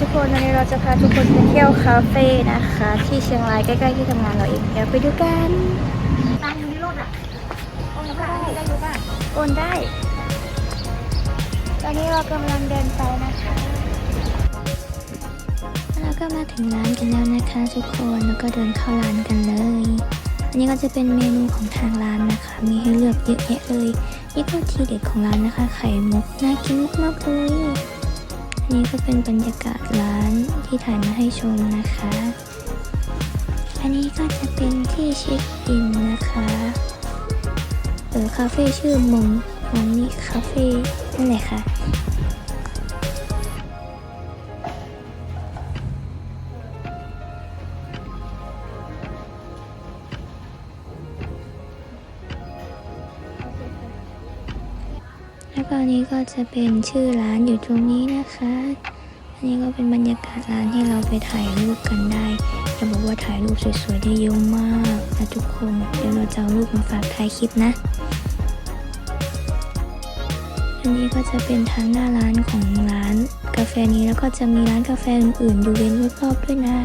ทุกคนวันนี้เราจะพาทุกคนไปเที่ยวคาเฟ่นะคะ ที่เชียงรายใกล้ๆที่ทำงานเราเองเดี๋ยวไปดูกันตังค์อยู่รถอะโอนได้ได้รู้ป่ะโอนได้ ตอนนี้เรากำลังเดินไปนะคะแล้วก็มาถึงร้านกันแล้วนะคะทุกคนแล้วก็เดินเข้าร้านกันเลยอันนี้ก็จะเป็นเมนูของทางร้านนะคะ มีให้เลือกเยอะแยะเลยนี่ก็ทีเด็ดของร้านนะคะ ไข่มุกน่ากินมากๆเลย นี่ก็เป็นบรรยากาศร้านที่ถ่ายมาให้ชมนะคะ อันนี้ก็จะเป็นที่เช็คอินนะคะเออคาเฟ่ชื่อมงมงนี่คาเฟ่นั่นแหละค่ะ แล้วก็อันนี้ก็จะเป็นชื่อร้านอยู่ตรงนี้นะคะ อันนี้ก็เป็นบรรยากาศร้านที่เราไปถ่ายรูปกันได้จะบอกว่าถ่ายรูปสวยๆได้เยอะมากนะทุกคน เดี๋ยวเราจะเอารูปมาฝากท้ายคลิปนะ อันนี้ก็จะเป็นทางหน้าร้านของร้านกาแฟนี้แล้วก็จะมีร้านกาแฟอื่นๆอยู่เว้นรอบๆด้วยนะ